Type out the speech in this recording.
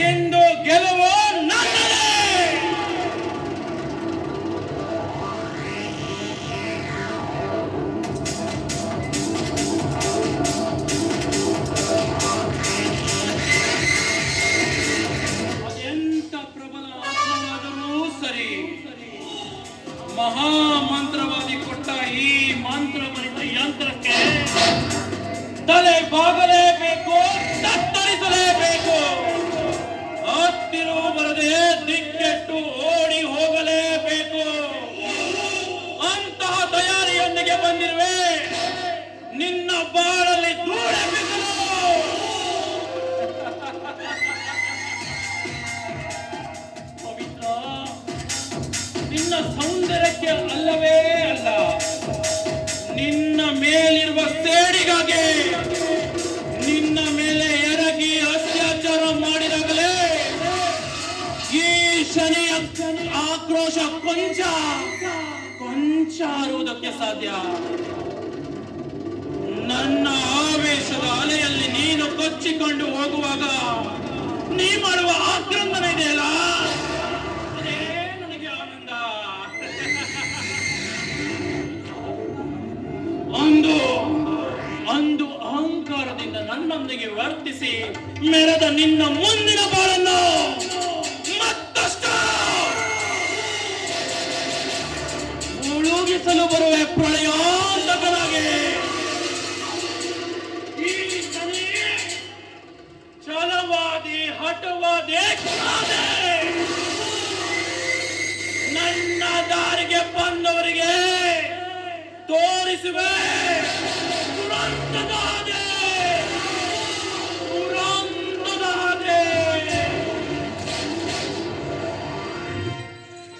ಇಂದು ಗೆಲುವು ನನ್ನದೇ. ಅದೆಂತ ಪ್ರಬಲ ಆತ್ಮವಾದರೂ ಸರಿ. ಮಹಾಮಂತ್ರವಾದಿ ಕೊಟ್ಟ ಈ ಮಂತ್ರ ಬರಿತ ಯಂತ್ರಕ್ಕೆ ತಲೆ ಬಾಗಲೇಬೇಕು ದಿಕ್ಕೆಟ್ಟು ಓಡಿ ಹೋಗಲೇಬೇಕು. ಅಂತಹ ತಯಾರಿಯೊಂದಿಗೆ ಬಂದಿರುವೆ. ನಿನ್ನ ಬಾಳಲ್ಲಿ ಪವಿತ್ರ ನಿನ್ನ ಸೌಂದರ್ಯಕ್ಕೆ ಅಲ್ಲವೇ. ಕೊಂಚ ಸಾಧ್ಯ. ನನ್ನ ಆವೇಶದ ಅಲೆಯಲ್ಲಿ ನೀನು ಕೊಚ್ಚಿಕೊಂಡು ಹೋಗುವಾಗ ನೀ ಮಾಡುವ ಆಕ್ರಂದನ ಇದೆಯಲ್ಲ? ಅಂದು ಅಂದು ಅಹಂಕಾರದಿಂದ ನನ್ನೊಂದಿಗೆ ವರ್ತಿಸಿ, ಮೆರೆದ ನಿನ್ನ ಮುಂದಿನ ಬಾಳನ್ನು. ಮುಗಿಸಲು ಬರುವ ಪ್ರಳಯೋಂತಕನಾಗಿ ಈ ಹಟವಾದಿ ಹಠವಾದಿ ನನ್ನ ದಾರಿಗೆ ಬಂದವರಿಗೆ ತೋರಿಸುವೆ ದುರಂತದಾದೆ.